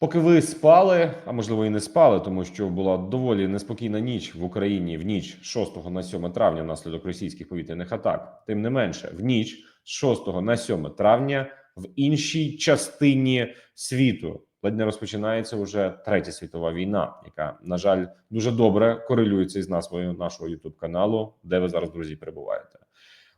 Поки ви спали, а можливо і не спали, тому що була доволі неспокійна ніч в Україні в ніч з 6 на 7 травня внаслідок російських повітряних атак. Тим не менше, в ніч з 6 на 7 травня в іншій частині світу ледь не розпочинається вже третя світова війна, яка на жаль дуже добре корелюється із назвою нашого youtube каналу, де ви зараз друзі перебуваєте.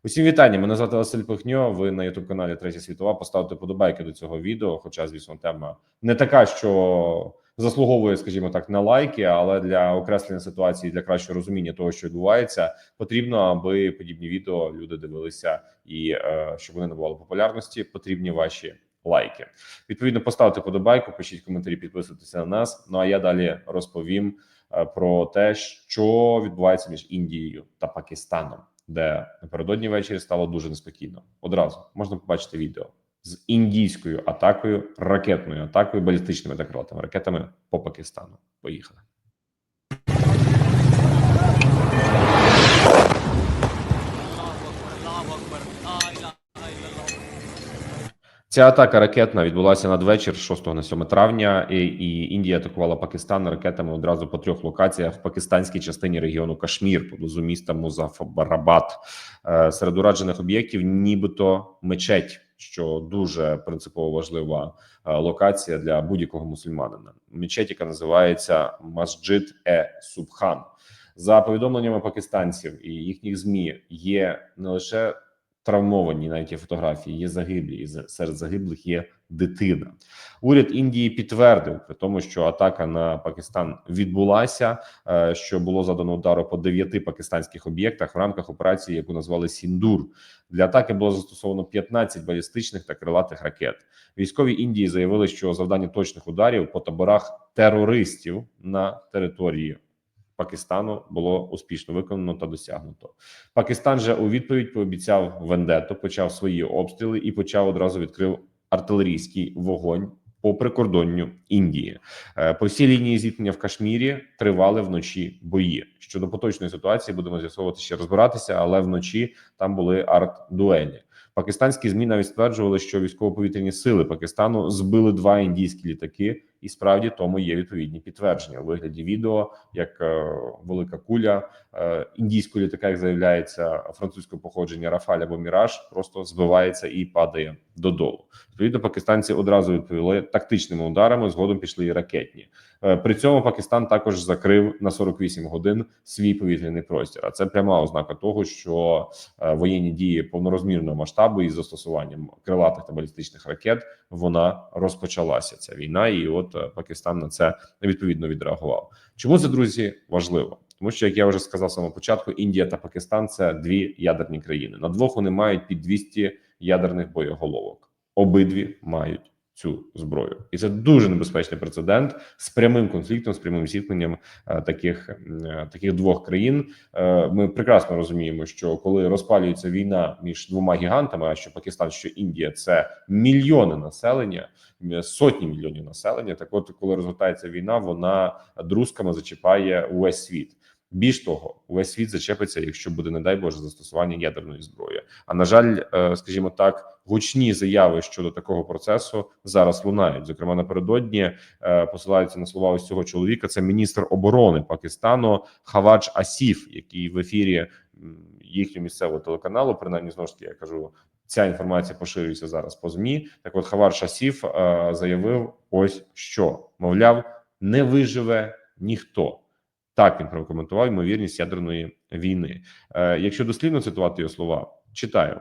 Усім вітання. Мене звати Василь Пихньо. Ви на youtube каналі Третя світова. Поставте подобайки до цього відео. Хоча, звісно, тема не така, що заслуговує, скажімо так, на лайки, але для окреслення ситуації, для кращого розуміння того, що відбувається, потрібно, аби подібні відео люди дивилися і е, щоб вони набували популярності. Потрібні ваші лайки. Відповідно, поставте подобайку, пишіть коментарі, підписуйтеся на нас. Ну а я далі розповім е, про те, що відбувається між Індією та Пакистаном, де напередодні ввечері стало дуже неспокійно. Одразу можна побачити відео з індійською атакою, ракетною атакою, балістичними та ракетами по Пакистану. Поїхали. Ця атака ракетна відбулася надвечір 6 на 7 травня, і, і Індія атакувала Пакистан ракетами одразу по трьох локаціях в пакистанській частині регіону Кашмір поблизу міста Музафабарабад. Е, Серед ураджених об'єктів, нібито мечеть, що дуже принципово важлива е, локація для будь-якого мусульманина. Мечеть, яка називається Масджид Е Субхан. За повідомленнями пакистанців і їхніх змі є не лише травмовані навіть є фотографії, є загиблі, і серед загиблих є дитина. Уряд Індії підтвердив при тому, що атака на Пакистан відбулася, е, що було задано удару по дев'яти пакистанських об'єктах в рамках операції, яку назвали Сіндур. Для атаки було застосовано 15 балістичних та крилатих ракет. Військові Індії заявили, що завдання точних ударів по таборах терористів на території. Пакистану було успішно виконано та досягнуто. Пакистан же у відповідь пообіцяв вендету, почав свої обстріли і почав одразу відкрив артилерійський вогонь по прикордонню Індії. Е, По всій лінії зіткнення в Кашмірі тривали вночі бої. Щодо поточної ситуації будемо з'ясовувати ще розбиратися, але вночі там були арт-дуелі. Пакистанські змі навіть стверджували, що військово-повітряні сили Пакистану збили два індійські літаки, і справді тому є відповідні підтвердження у вигляді відео, як е, велика куля е, індійського літака, як заявляється французького походження Рафаль або Міраж, просто збивається і падає додолу. Відповідно, пакистанці одразу відповіли тактичними ударами. Згодом пішли і ракетні. Е, При цьому Пакистан також закрив на 48 годин свій повітряний простір. А це пряма ознака того, що е, воєнні дії повнорозмірного масштабу із застосуванням крилатих та балістичних ракет вона розпочалася. Ця війна, і от е, Пакистан на це відповідно відреагував. Чому це друзі важливо? Тому що, як я вже сказав самого початку, Індія та Пакистан це дві ядерні країни. На двох вони мають під 200 ядерних боєголовок. Обидві мають цю зброю, і це дуже небезпечний прецедент з прямим конфліктом, з прямим зіткненням е, таких, е, таких двох країн. Е, Ми прекрасно розуміємо, що коли розпалюється війна між двома гігантами, а що Пакистан, що Індія, це мільйони населення, сотні мільйонів населення. Так, от коли розгортається війна, вона друзками зачіпає увесь світ. Більш того, увесь світ зачепиться, якщо буде, не дай Боже, застосування ядерної зброї. А на жаль, е, скажімо так, гучні заяви щодо такого процесу зараз лунають. Зокрема, напередодні е, посилаються на слова ось цього чоловіка. Це міністр оборони Пакистану Хавадж Асіф, який в ефірі їхнього місцевого телеканалу, принаймні знову ж таки, я кажу. Ця інформація поширюється зараз по змі. Так, от Хавар Асіф е, заявив: ось що мовляв, не виживе ніхто. Так він прокоментував ймовірність ядерної війни. Е, якщо дослідно цитувати його слова, читаю: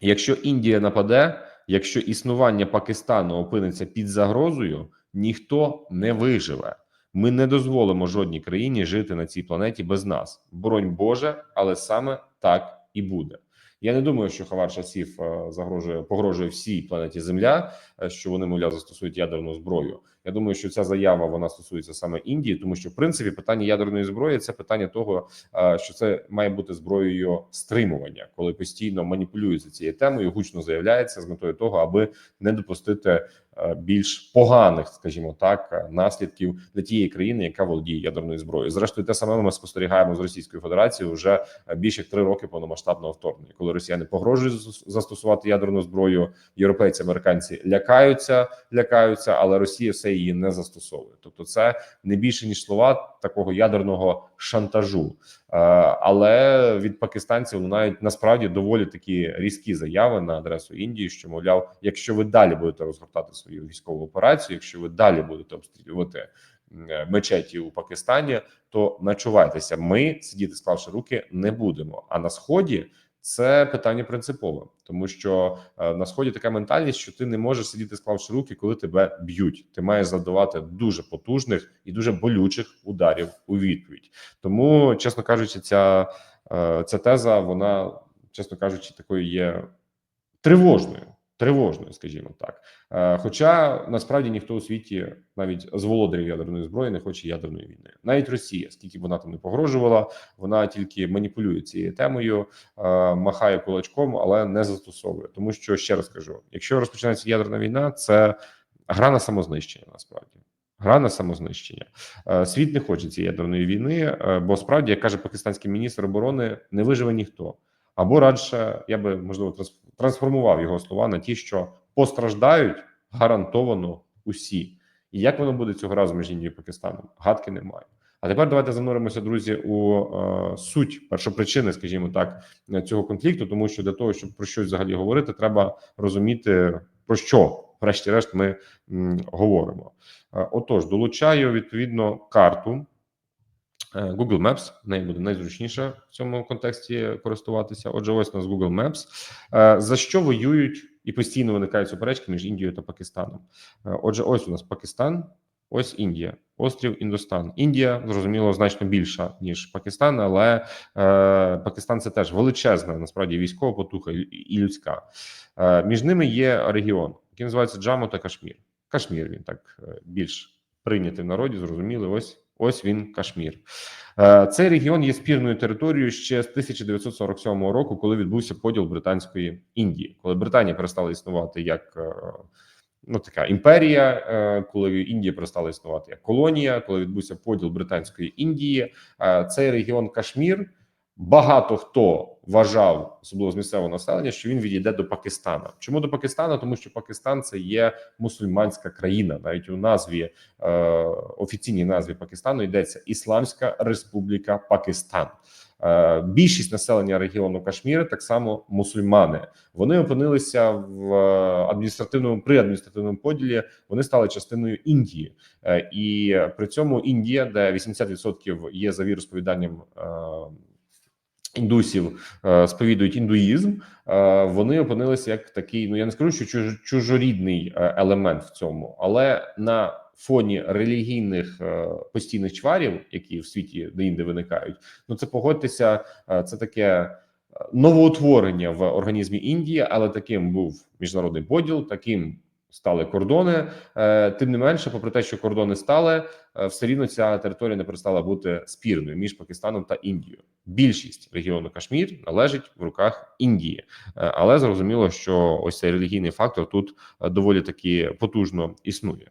якщо Індія нападе, якщо існування Пакистану опиниться під загрозою, ніхто не виживе. Ми не дозволимо жодній країні жити на цій планеті без нас. Боронь Боже, але саме так і буде. Я не думаю, що Хавар Шасів е, загрожує погрожує всій планеті Земля, е, що вони мовляв застосують ядерну зброю. Я думаю, що ця заява вона стосується саме Індії, тому що в принципі питання ядерної зброї це питання того, е, що це має бути зброєю стримування, коли постійно маніпулюється цією темою, гучно заявляється з метою того, аби не допустити е, більш поганих, скажімо так, е, наслідків для тієї країни, яка володіє ядерною зброєю. Зрештою, те саме ми спостерігаємо з Російською Федерацією вже більше як три роки повномасштабного вторгнення, коли росіяни погрожують зас- застосувати ядерну зброю. Європейці, американці лякаються, лякаються, але Росія все її не застосовує. Тобто, це не більше ніж слова такого ядерного шантажу. Е, Але від пакистанців лунають насправді доволі такі різкі заяви на адресу Індії, що мовляв, якщо ви далі будете розгортати свою військову операцію, якщо ви далі будете обстрілювати е, мечеті у Пакистані, то начувайтеся. Ми сидіти склавши руки не будемо. А на сході це питання принципове, тому що е, на сході така ментальність, що ти не можеш сидіти склавши руки, коли тебе б'ють. Ти маєш завдавати дуже потужних і дуже болючих ударів у відповідь. Тому, чесно кажучи, ця, е, ця теза, вона, чесно кажучи, такою є тривожною. Тривожною, скажімо так. Е, Хоча насправді ніхто у світі, навіть з володарів ядерної зброї, не хоче ядерної війни. Навіть Росія, скільки б вона там не погрожувала, вона тільки маніпулює цією темою, е, махає кулачком, але не застосовує. Тому що ще раз кажу: якщо розпочинається ядерна війна, це гра на самознищення. Насправді гра на самознищення. Е, Світ не хоче цієї ядерної війни, бо справді, як каже пакистанський міністр оборони, не виживе ніхто. Або радше я би можливо трансф- трансформував його слова на ті, що постраждають гарантовано усі. І як воно буде цього разу між Індією і Пакистаном? Гадки немає. А тепер давайте зануримося, друзі, у е, суть першопричини, скажімо так, цього конфлікту, тому що для того, щоб про щось взагалі говорити, треба розуміти про що, врешті-решт, ми м, говоримо. Е, Отож, долучаю відповідно карту Google Maps. В неї буде найзручніше в цьому контексті користуватися. Отже, ось у нас Google Maps. Е, За що воюють і постійно виникають суперечки між Індією та Пакистаном? Е, Отже, ось у нас Пакистан, ось Індія, острів Індостан. Індія зрозуміло значно більша ніж Пакистан, але е, Пакистан це теж величезна насправді військова потуха і, людська. Е, між ними є регіон, який називається Джаму та Кашмір. Кашмір він так е, більш прийнятий в народі. Зрозуміли. Ось ось він Кашмір. Е, Цей регіон є спірною територією ще з 1947 року, коли відбувся поділ британської Індії, коли Британія перестала існувати як е, ну така імперія, е, коли Індія перестала існувати як колонія, коли відбувся поділ британської Індії. Цей регіон Кашмір. Багато хто вважав, особливо з місцевого населення, що він відійде до Пакистана. Чому до Пакистана? Тому що Пакистан це є мусульманська країна. Навіть у назві е, офіційній назві Пакистану йдеться Ісламська Республіка Пакистан. Е, більшість населення регіону Кашмір так само мусульмани. Вони опинилися в е, адміністративному при адміністративному поділі. Вони стали частиною Індії, Е, і при цьому Індія, де 80% є за віросповіданням. е, Індусів е, сповідують індуїзм, е, вони опинилися як такий. Ну я не скажу, що чуж, чужорідний е, елемент в цьому, але на фоні релігійних постійних чварів, які в світі деінде виникають, ну це погодьтеся, це таке новоутворення в організмі Індії, але таким був міжнародний поділ, таким стали кордони. Е, Тим не менше, попри те, що кордони стали, е, все рівно ця територія не перестала бути спірною між Пакистаном та Індією. Більшість регіону Кашмір належить в руках Індії, Е, але зрозуміло, що ось цей релігійний фактор тут доволі таки потужно існує.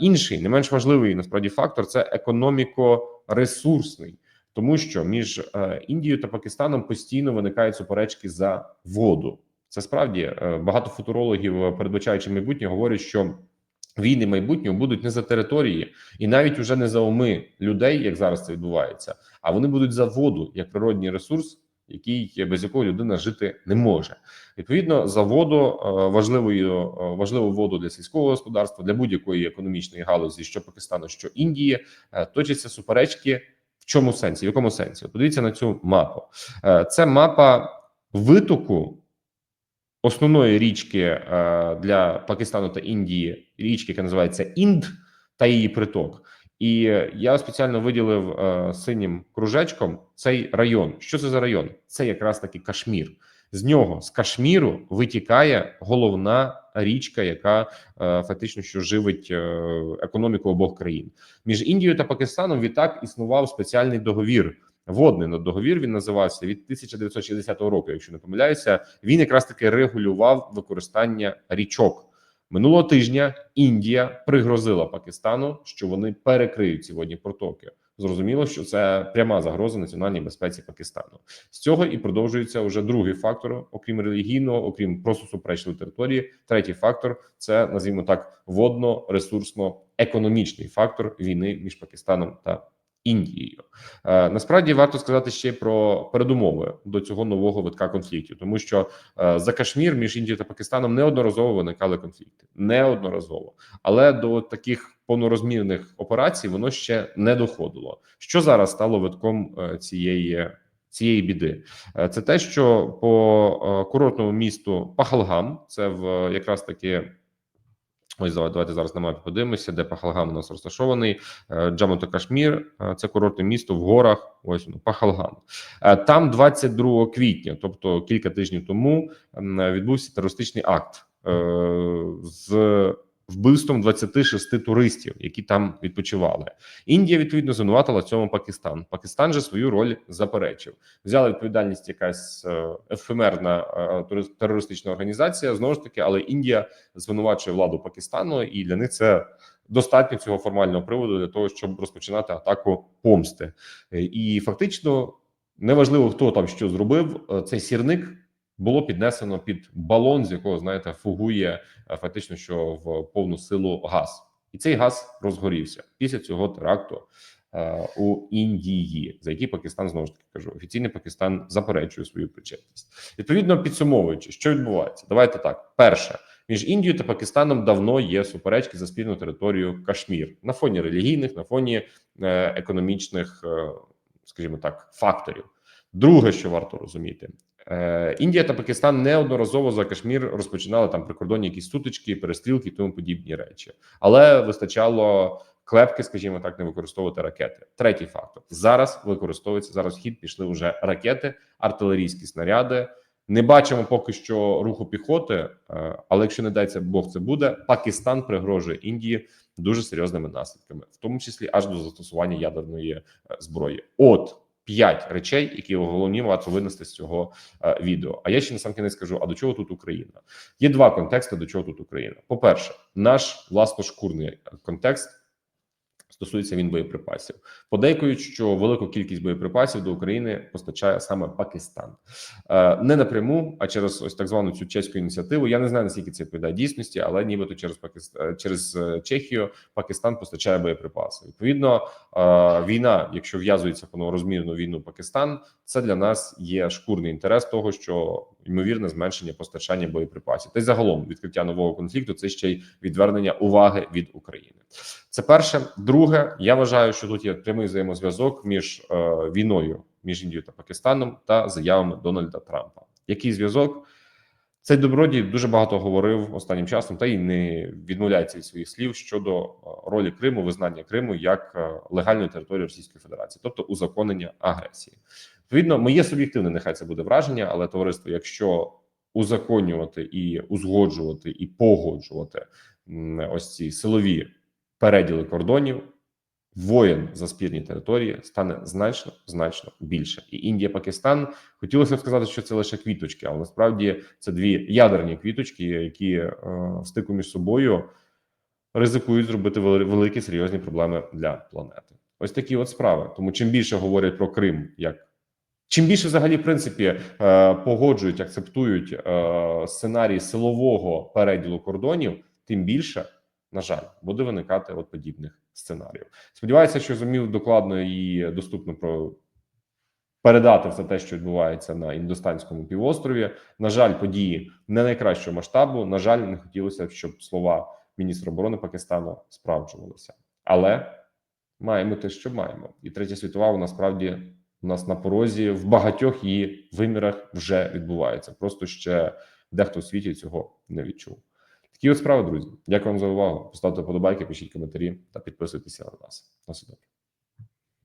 Інший не менш важливий насправді фактор це економіко-ресурсний. Тому що між Індією та Пакистаном постійно виникають суперечки за воду. Це справді е, багато футурологів, е, передбачаючи майбутнє, говорять, що війни майбутнього будуть не за території, і навіть уже не за уми людей, як зараз це відбувається, а вони будуть за воду як природній ресурс, який без якого людина жити не може. Відповідно, за воду е, важливою е, важливу воду для сільського господарства, для будь-якої економічної галузі, що Пакистану, що Індії, е, точаться суперечки. В чому сенсі? В якому сенсі? Подивіться на цю мапу. Е, Це мапа витоку основної річки е, для Пакистану та Індії, річки, яка називається Інд, та її приток. І я спеціально виділив е, синім кружечком цей район. Що це за район? Це якраз таки Кашмір. З нього з Кашміру витікає головна річка, яка е, фактично що живить економіку обох країн. Між Індією та Пакистаном відтак існував спеціальний договір. Водний на договір він називався від 1960 року. Якщо не помиляюся, він якраз таки регулював використання річок. Минулого тижня Індія пригрозила Пакистану, що вони перекриють ці водні протоки. Зрозуміло, що це пряма загроза національній безпеці Пакистану. З цього і продовжується вже другий фактор, окрім релігійного, окрім просто суперечливої території. Третій фактор це називаємо так водно-ресурсно-економічний фактор війни між Пакистаном та Індією. Е, насправді варто сказати ще про передумови до цього нового витка конфліктів, тому що е, за Кашмір між Індією та Пакистаном неодноразово виникали конфлікти, неодноразово, але до таких повнорозмірних операцій воно ще не доходило. Що зараз стало витком е, цієї цієї біди? Це те, що по курортному місту Пахалгам, це в якраз таки. Ось давай- давайте зараз на мапі подивимося, де Пахалгам у нас розташований. Джамото Кашмір, е, це курортне місто в горах. Ось воно Пахалгам. Е, Там 22 квітня, тобто кілька тижнів тому, відбувся терористичний акт е, з вбивством 26 туристів, які там відпочивали. Індія відповідно звинуватила цьому Пакистан. Пакистан же свою роль заперечив. Взяла відповідальність якась е, ефемерна е, терористична організація. Знову ж таки, але Індія звинувачує владу Пакистану, і для них це достатньо цього формального приводу для того, щоб розпочинати атаку помсти. Е, І фактично неважливо, хто там що зробив. Цей сірник було піднесено під балон, з якого знаєте, фугує е, фактично, що в повну силу газ, і цей газ розгорівся після цього теракту. е, У Індії, за який Пакистан знову ж таки кажу, офіційний Пакистан заперечує свою причетність. Відповідно, підсумовуючи, що відбувається, давайте так: перше, між Індією та Пакистаном давно є суперечки за спільну територію Кашмір на фоні релігійних, на фоні е, економічних, скажімо так, факторів. Друге, що варто розуміти, е, Індія та Пакистан неодноразово за Кашмір розпочинали там прикордонні якісь сутички, перестрілки і тому подібні речі, але вистачало клепки, скажімо так, не використовувати ракети. Третій фактор зараз використовується зараз. Хід пішли вже ракети, артилерійські снаряди. Не бачимо поки що руху піхоти, е, але якщо не дається Бог, це буде. Пакистан пригрожує Індії дуже серйозними наслідками, в тому числі аж до застосування ядерної е, зброї. От п'ять речей, які головні варто винести з цього е, відео. А я ще на сам кінець скажу: а до чого тут Україна? Є два контексти, до чого тут Україна. По перше, наш власношкурний контекст. Стосується він боєприпасів, подейкують, що велику кількість боєприпасів до України постачає саме Пакистан Е, не напряму, а через ось так звану цю чеську ініціативу. Я не знаю наскільки це відповідає дійсності, але нібито через Пакистан через е, Чехію Пакистан постачає боєприпаси. Відповідно, е, війна, якщо в'язується по розмірну війну Пакистан, це для нас є шкурний інтерес того, що ймовірне зменшення постачання боєприпасів. Та й загалом відкриття нового конфлікту це ще й відвернення уваги від України. Це перше. Друге, я вважаю, що тут є прямий взаємозв'язок між е, війною між Індією та Пакистаном та заявами Дональда Трампа. Який зв'язок? Цей добродій дуже багато говорив останнім часом, та й не відмовляється від своїх слів щодо е, ролі Криму, визнання Криму як е, легальної території Російської Федерації, тобто узаконення агресії. Відповідно, моє суб'єктивне, нехай це буде враження, але товариство, якщо узаконювати і узгоджувати і погоджувати ось ці силові переділи кордонів, воєн за спірні території стане значно значно більше. І Індія, Пакистан хотілося б сказати, що це лише квіточки, але насправді це дві ядерні квіточки, які е, в стику між собою ризикують зробити великі серйозні проблеми для планети. Ось такі от справи. Тому чим більше говорять про Крим, як чим більше взагалі в принципі е, погоджують, акцептують е, сценарій силового переділу кордонів, тим більше на жаль, буде виникати от подібних сценаріїв. Сподіваюся, що зумів докладно і доступно про передати все те, що відбувається на індостанському півострові. На жаль, події не найкращого масштабу. На жаль, не хотілося б, щоб слова міністра оборони Пакистану справджувалися, але маємо те, що маємо, і третя світова нас справді у нас на порозі в багатьох її вимірах вже відбувається. Просто ще дехто в світі цього не відчув. Такі от справи, друзі. Дякую вам за увагу. Поставте вподобайки, пишіть коментарі та підписуйтеся на нас. На все добре.